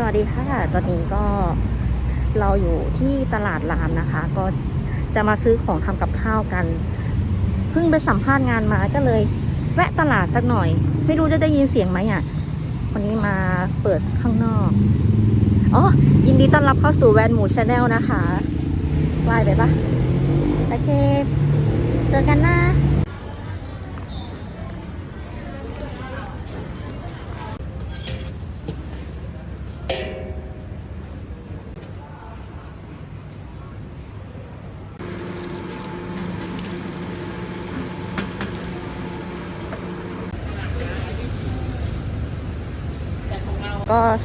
สวัสดีค่ะ ตอนนี้ก็เราอยู่ที่ตลาดรามนะคะ ก็จะมาซื้อของทำกับข้าวกัน เพิ่งไปสัมภาษณ์งานมาก็เลย แวะตลาดสักหน่อย ไม่รู้จะได้ยินเสียงไหมอะ วันนี้มาเปิดข้างนอก อ๋อ ยินดีต้อนรับเข้าสู่แวนหมูชาแนลนะคะไหวไปปะโอเค เจอกันนะ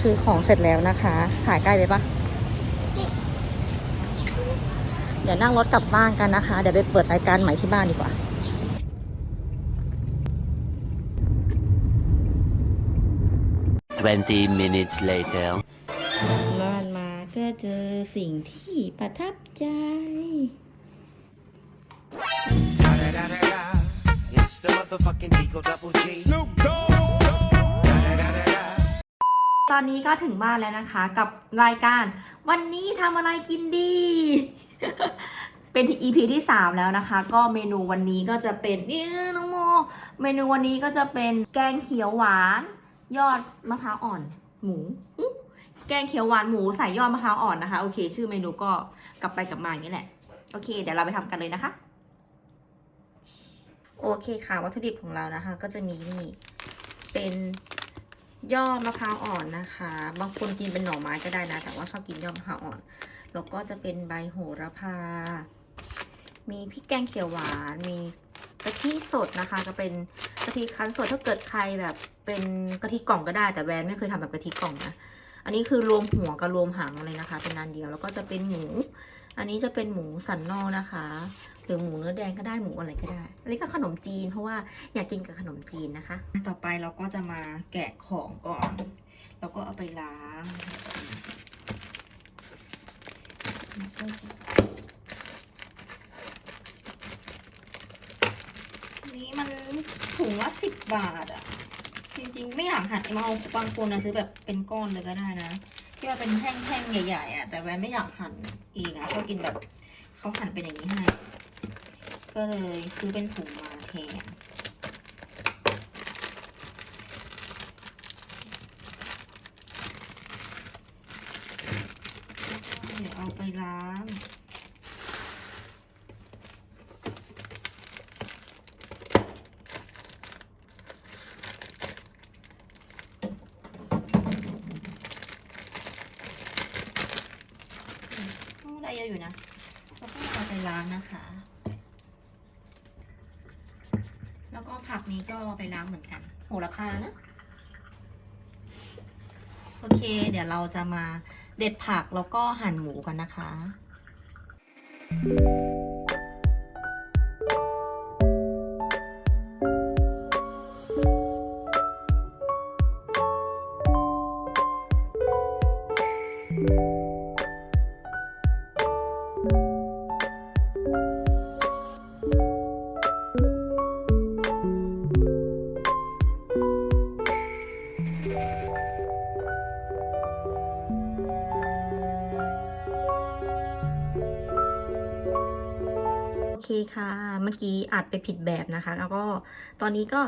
ซื้อของเสร็จแล้วนะคะถ่ายใกล้ไปปะเดี๋ยวนั่งรถกลับบ้านกันนะคะ เดี๋ยวไปเปิดรายการใหม่ที่บ้านดีกว่า20 minutes later. บ้านมาก็เจอสิ่งที่ประทับใจ It's the motherfucking Eagle Double G. ตอนนี้ก็ถึงบ้านแล้วนะคะ กับรายการ วันนี้ทำอะไรกินดี เป็น EP ที่ 3 แล้วนะคะ ก็เมนูวันนี้ก็จะเป็นเนี่น้องโม เมนูวันนี้ก็จะเป็นแกงเขียวหวาน ยอดมะพร้าวอ่อน หมูแกงเขียวหวานหมูใส่ยอดมะพร้าวอ่อนนะคะ โอเค ชื่อเมนูก็กลับไปกลับมาอย่างนี้แหละ โอเค เดี๋ยวเราไปทำกันเลยนะคะ โอเคค่ะ วัตถุดิบของเรานะคะ ก็จะมีนี่เป็น ยอดมะพร้าวอ่อนนะคะ บางคนกินเป็นหน่อไม้ก็ได้นะ แต่ว่าชอบกินยอดมะพร้าวอ่อน แล้วก็จะเป็นใบโหระพา มีพริกแกงเขียวหวาน มีกะทิสดนะคะ ก็เป็นกะทิคั้นสด ถ้าเกิดใครแบบเป็นกะทิกล่องก็ได้ แต่แวนไม่เคยทำแบบกะทิกล่องนะ อันนี้คือรวมหัวกับรวมหางเลยนะคะ เป็นนันเดียว แล้วก็จะเป็นหมู อันนี้จะเป็นหมูสันนอกนะคะ หรือหมูเนื้อแดงก็ได้หมูอะไรก็ได้ อันนี้ก็ขนมจีนเพราะว่าอยากกินกับขนมจีนนะคะ ต่อไปเราก็จะมาแกะของก่อน แล้วก็เอาไปล้างนี่มันถุงละสิบบาทอะจริงๆ ไม่อยากหั่นมาเอาบางคนนะซื้อแบบเป็นก้อนเลยก็ได้นะ ที่เป็นแท่งๆใหญ่ๆอะแต่แวนไม่อยากหั่นเองอะชอบกินแบบเขาหั่นเป็นอย่างนี้ให้ ก็เลยซื้อเป็นถุงมาแทนเดี๋ยวเอาไปล้าง โอ้ได้เยอะอยู่นะแล้วก็เอาไปล้างนะคะ แล้วก็ ผักนี้ก็ไปล้างเหมือนกันโหระพานะ โอเค เดี๋ยวเราจะมาเด็ดผักแล้วก็หั่นหมูกันนะคะโอ ค่ะ เมื่อกี้อัดไปผิดแบบนะคะ แล้วก็ตอนนี้ก็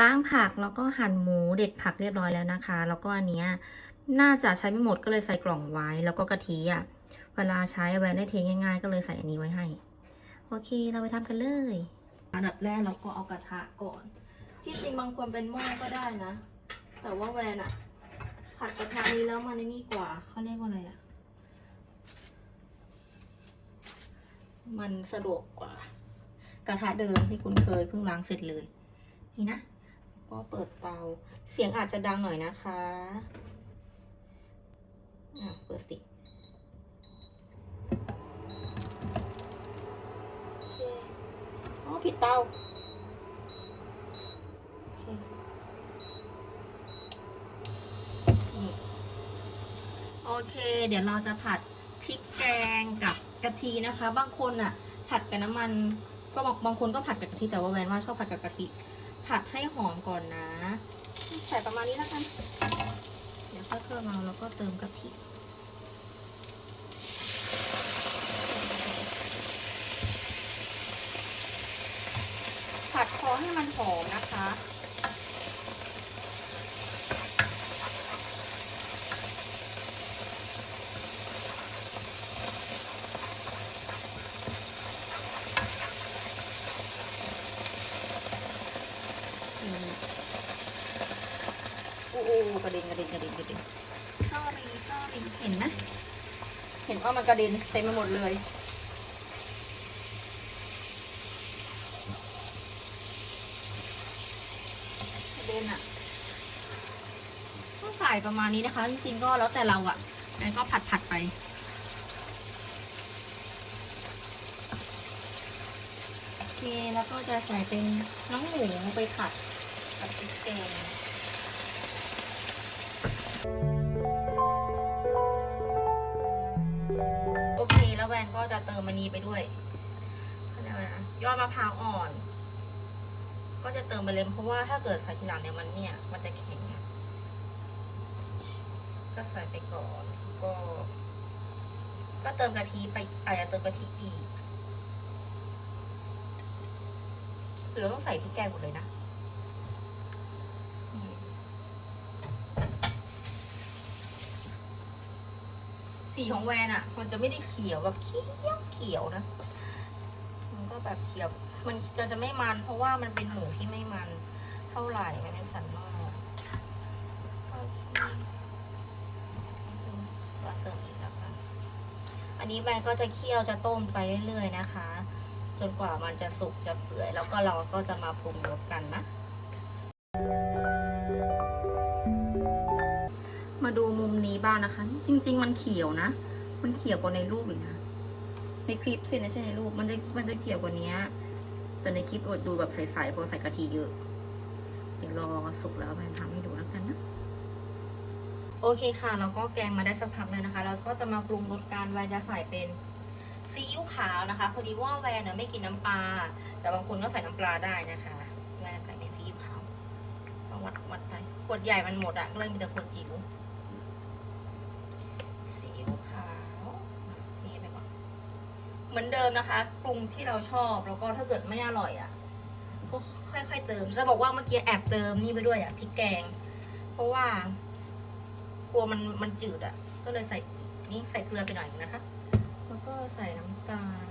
ล้างผักแล้วก็หั่นหมูเด็ดผักเรียบร้อยแล้วนะคะ แล้วก็อันเนี้ยน่าจะใช้ไม่หมดก็เลยใส่กล่องไว้ แล้วก็กะทิอะ เวลาใช้แวนได้เทง่าย ๆ ก็เลยใส่อันนี้ไว้ให้ โอเคเราไปทำกันเลย อันดับแรกเราก็เอากระทะก่อน ที่จริงบางคนเป็นหม้อก็ได้นะ แต่ว่าแวนอะผัดกระทะนี้แล้วมันนี่กว่าเขาเรียกว่าอะไรอะ มันสะดวกกว่า กระทะเดิมที่คุณเคยเพิ่งล้างเสร็จเลย นี่นะ ก็เปิดเตา เสียงอาจจะดังหน่อยนะคะอะเปิดสิโอเคอ๋อผิดเตาโอเคเค เดี๋ยวเราจะผัดพริกแกงกับกะทินะคะ บางคนอะผัดกับน้ำมัน ก็บางบางคนก็ผัดกับกะทิแต่ว่าแวนว่าชอบผัดกับกะทิผัดให้หอมก่อนนะ ใส่ประมาณนี้แล้วกัน เดี๋ยวถ้าเครื่องเราแล้วก็เติมกะทิผัดคอให้มันหอมนะคะ อืมอู้อู้กระเด็นกระเด็นกระเด็นกระเด็น sorry sorry เห็นไหม เห็นว่ามันกระเด็นเต็มไปหมดเลย กระเด็นอะก็ใส่ประมาณนี้นะคะ จริงๆก็แล้วแต่เราอะแล้วก็ผัดผัดๆไป โอเค แล้วก็จะใส่เป็นน้องหมูไปผัดกับพริกแกง จะเติมมันนี้ไปด้วยเขาเรียกว่าอะไรนะยอดมะพร้าวอ่อน ก็จะเติมไปเลยเพราะว่าถ้าเกิดใส่ทีหลังเนี่ยมันเนี่ย มันจะแข็งก็ใส่ไปก่อนก็ ก็เติมกะทิไปอาจจะเติมกะทิอีกหรือต้องใส่พริกแกงหมดเลยนะ สีของแวนอะมันจะไม่ได้เขียวแบบเขียวเขียวนะ มันก็แบบเขียว มันเราจะไม่มัน เพราะว่ามันเป็นหมูที่ไม่มันเท่าไหร่มันเป็นสันนอกก็เติมอีกแล้วค่ะอันนี้แวนก็จะเคี่ยวจะต้มไปเรื่อยๆนะคะ จนกว่ามันจะสุกจะเปื่อย แล้วก็เราก็จะมาปรุงรสกันนะ มาดูมุมนี้บ้างนะคะ จริง ๆ มันเขียวนะ มันเขียวกว่าในรูปอีกนะ ในคลิปสินะใช่ในรูป มันจะมันจะเขียวกว่านี้ แต่ในคลิปอดดูแบบใสๆเพราะใส่กะทิเยอะ เดี๋ยวรอสุกแล้วแม่ทำให้ดูแล้วกันนะ โอเคค่ะ เราก็แกงมาได้สักพักเลยนะคะ เราก็จะมาปรุงรสการแวนจะใส่เป็นซีอิ๊วขาวนะคะ พอดีว่าแวนเนี่ยไม่กินน้ำปลา แต่บางคนก็ใส่น้ำปลาได้นะคะแวนใส่เป็นซีอิ๊วขาววัดวัดไปขวดใหญ่มันหมดอะก็เลยมีแต่ขวดจิ๋วซีอิ๊วขาวนี่ไปก่อน เห มือนเดิมนะคะปรุงที่เราชอบแล้วก็ถ้าเกิดไม่อร่อยอะก็ค่อยๆเติม จะบอกว่าเมื่อกี้แอบเติมนี่ไปด้วยอะพริกแกง เพราะว่ากลัวมันมันจืดอะก็เลยใส่นี่ใส่เกลือไปหน่อยนะคะ แล้วก็ใส่น้ำตาล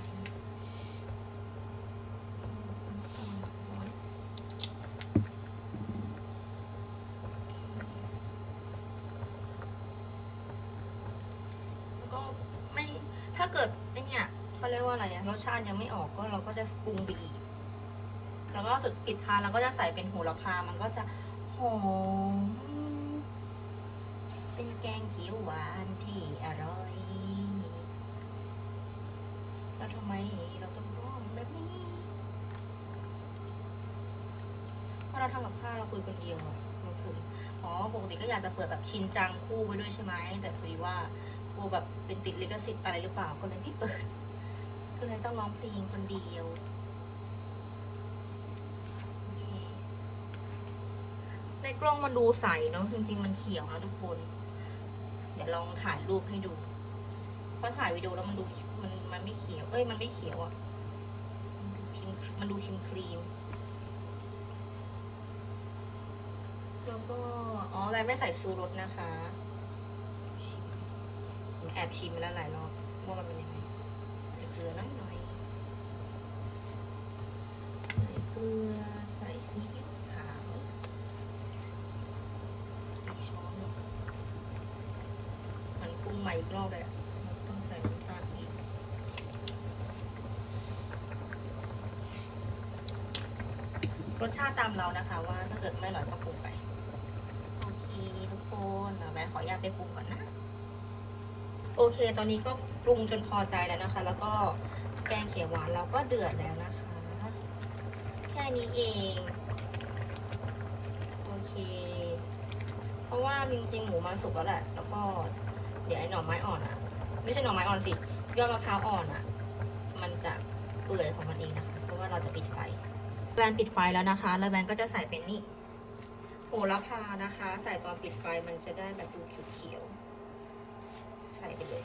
แล้วก็ไม่ถ้าเกิด เขาเรียกว่าอะไรอะรสชาติยังไม่ออกก็เราก็จะปรุงไปอีแล้วก็สุดปิดทายเราก็จะใส่เป็นโหระพา มันก็จะหอม เป็นแกงเขียวหวานที่อร่อย แล้วทำไมเราต้องร้องแบบนี้เพราะเราทำกับข้าวเราคุยคนเดียวอะเมื่อคืนอ๋อปกติก็อยากจะเปิดแบบชินจังคู่ไปด้วยใช่ไหม แต่พอดีว่ากลัวแบบเป็นติดลิขสิทธิ์อะไรหรือเปล่า ก็เลยไม่เปิด ก็เลยต้องร้องเพลงคนเดียวโอเคในกล้องมันดูใสเนาะจริง ๆ มันเขียวนะทุกคน เดี๋ยวลองถ่ายรูปให้ดูเพราะถ่ายวิดีโอแล้วมันดูมันมันไม่เขียว เอ้ยมันไม่เขียวอะ่ะมันดูครีมครีมแล้วก็อ๋อแวไม่ใส่ซูรสนะคะ แอบชิมมาแล้วหลายรอบว่ามันเป็นยังไง ลือน้อยหน่อยใส่เกลือใส่ซีอิ๊วขาวอีกช้อนมันปรุงใหม่อีกรอบเลยอะมันต้องใส่น้ำตาลอีกรสชาติตามเรานะคะ ว่าถ้าเกิดไม่อร่อยก็ปรุงไป โอเคทุกคนเดี๋ยวแม่ขออนุญาตไปปรุงก่อนนะ โอเค ตอนนี้ก็ปรุงจนพอใจแล้วนะคะ แล้วก็แกงเขียวหวานเราก็เดือดแล้วนะคะ แค่นี้เอง โอเค เพราะว่าจริงๆหมูมันสุกแล้วแหละ แล้วก็เดี๋ยวไอ้หน่อไม้อ่อนอะไม่ใช่หน่อไม้อ่อนสิ ยอดมะพร้าวอ่อนอะ มันจะเปื่อยของมันเองนะคะ เพราะว่าเราจะปิดไฟ แวนปิดไฟแล้วนะคะ แล้วแวนก็จะใส่เป็นนี่โหระพานะคะ ใส่ตอนปิดไฟมันจะได้แบบดูเขียวๆ ใส่ไปเลย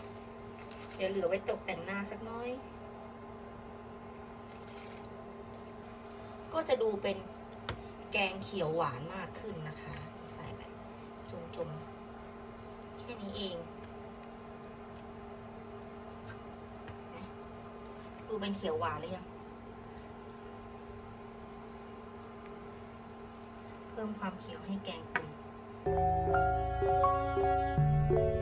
เดี๋ยวเหลือไว้ตกแต่งหน้าสักน้อย ก็จะดูเป็นแกงเขียวหวานมากขึ้นนะคะ ใส่แบบจุ่มๆ แค่นี้เอง ดูเป็นเขียวหวานหรือยัง เพิ่มความเขียวให้แกงคุณโอเ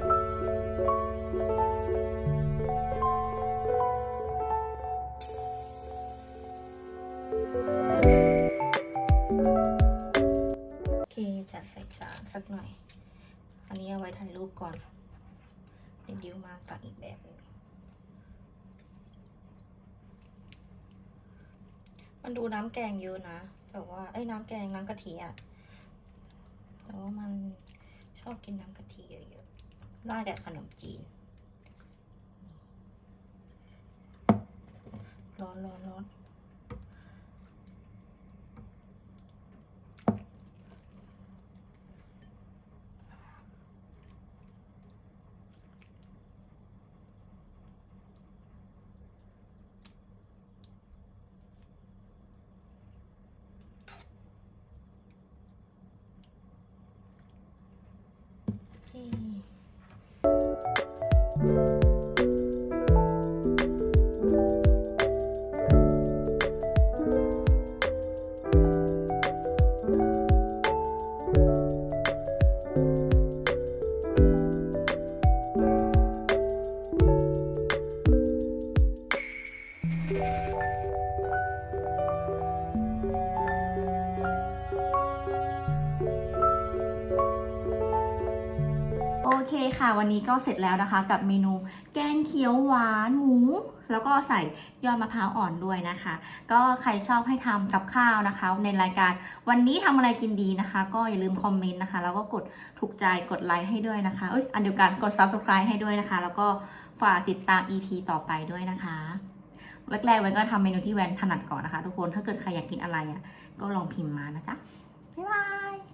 จัดใส่จานสักหน่อย อันนี้เอาไว้ถ่ายรูปก่อนเดี๋ยวดิวมาตัดอีกแบบหนึงมันดูน้ำแกงเยอะนะ แต่ว่าเอ้น้ำแกงน้ำกะทิอะแต่ว่ามันชอบกินน้ำกะทิเยอะๆราดกับขนมจีนร้อนร้อนร้อน เคค่ะ วันนี้ก็เสร็จแล้วนะคะ กับเมนูแกงเขียวหวานหมู แล้วก็ใส่ยอดมะพร้าวอ่อนด้วยนะคะ ก็ใครชอบให้ทำกับข้าวนะคะ ในรายการวันนี้ทำอะไรกินดีนะคะ ก็อย่าลืมคอมเมนต์นะคะ แล้วก็กดถูกใจกดไลค์ให้ด้วยนะคะเอ้ยอันเดียวกันกด subscribe ให้ด้วยนะคะ แล้วก็ฝากติดตาม EP ต่อไปด้วยนะคะแรกๆแวนก็ทำเมนูที่แวนถนัดก่อนนะคะ ทุกคนถ้าเกิดใครอยากกินอะไรอะก็ลองพิมพ์มานะจ๊ะบ๊ายบาย